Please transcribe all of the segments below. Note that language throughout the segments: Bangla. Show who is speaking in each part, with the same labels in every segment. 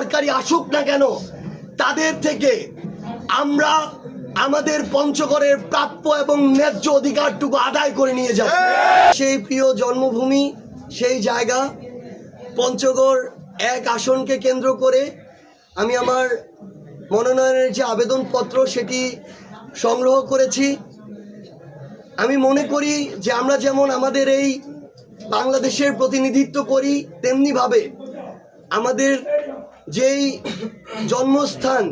Speaker 1: সরকারি আসুক না কেন, তাদের থেকে আমরা আমাদের পঞ্চগড়ের প্রাপ্য এবং ন্যায্য অধিকারটুকু আদায় করে নিয়ে যাব সেই প্রিয় জন্মভূমি, সেই জায়গা, পঞ্চগড় এক আসনকে কেন্দ্র করে আমি আমার মনোনয়নের যে আবেদনপত্র সেটি সংগ্রহ করেছি। আমি মনে করি যে আমরা যেমন আমাদের এই বাংলাদেশের প্রতিনিধিত্ব করি, তেমনিভাবে আমাদের যেই জন্মস্থান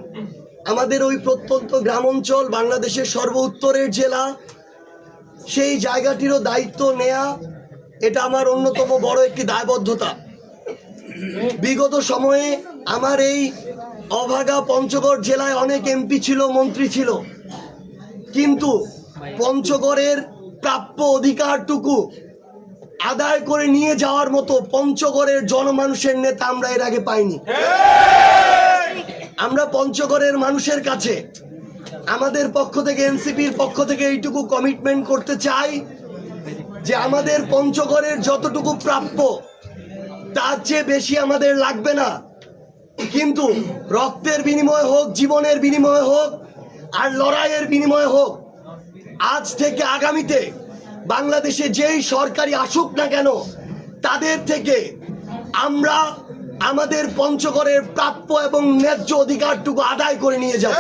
Speaker 1: আমাদের ওই প্রত্যন্ত গ্রাম অঞ্চল বাংলাদেশের সর্ব উত্তরের জেলা, সেই জায়গাটিরও দায়িত্ব নেয়া, এটা আমার অন্যতম বড় একটি দায়বদ্ধতা। বিগত সময়ে আমার এই অভাগা পঞ্চগড় জেলায় অনেক এমপি ছিল, মন্ত্রী ছিল। কিন্তু পঞ্চগড়ের প্রাপ্য অধিকারটুকু আদায় করে নিয়ে যাওয়ার মতো পঞ্চগড়ের জনমানুষের নেতা আমরা এর আগে পাইনি। আমরা পঞ্চগড়ের মানুষের কাছে আমাদের পক্ষ থেকে এনসিপির পক্ষ থেকে এইটুকু কমিটমেন্ট করতে চাই যে আমাদের পঞ্চগড়ের যতটুকু প্রাপ্য তার চেয়ে বেশি আমাদের লাগবে না। কিন্তু রক্তের বিনিময় হোক জীবনের বিনিময় হোক আর লড়াইয়ের বিনিময় হোক আজ থেকে আগামীতে বাংলাদেশে যেই সরকারি আসুক না কেন, তাদের থেকে আমরা আমাদের পঞ্চগড়ের প্রাপ্য এবং ন্যায্য অধিকারটুকু আদায় করে নিয়ে যাব।